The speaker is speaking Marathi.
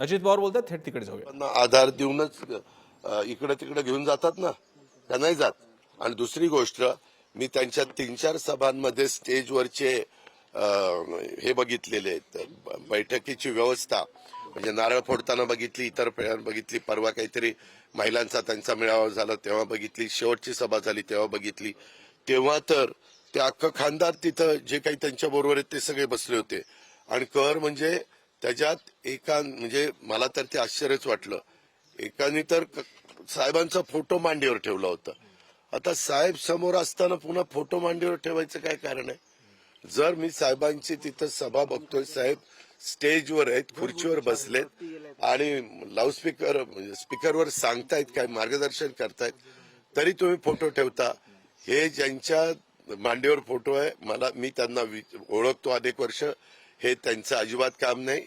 अजित पवार बोलतात थेट तिकडे जाऊया. त्यांना आधार देऊनच इकडे तिकडे घेऊन जातात ना. त्या नाही जात. आणि दुसरी गोष्ट मी त्यांच्या तीन चार सभांमध्ये स्टेजवरचे हे बघितलेले आहेत. बैठकीची व्यवस्था म्हणजे नारळ फोडताना बघितली इतर वेळा बघितली परवा काहीतरी महिलांचा त्यांचा मेळावा झाला तेव्हा बघितली शेवटची सभा झाली तेव्हा बघितली. तेव्हा तर ते अख्खं खानदार तिथं जे काही त्यांच्या बरोबर आहेत ते सगळे बसले होते. आणि कर म्हणजे त्याच्यात एका म्हणजे मला तर ते आश्चर्यच वाटलं. एकाने तर साहेबांचा फोटो मांडीवर ठेवला होता. आता साहेब समोर असताना पुन्हा फोटो मांडीवर ठेवायचं काय कारण आहे? जर मी साहेबांची तिथं सभा बघतोय साहेब स्टेजवर आहेत खुर्चीवर बसलेत आणि लाऊडस्पीकर म्हणजे स्पीकरवर सांगतायत काय मार्गदर्शन करतायत तरी तुम्ही फोटो ठेवता. हे ज्यांच्या मांडीवर फोटो आहे मला मी त्यांना ओळखतो अनेक वर्ष. हे त्यांचं अजिबात काम नाही.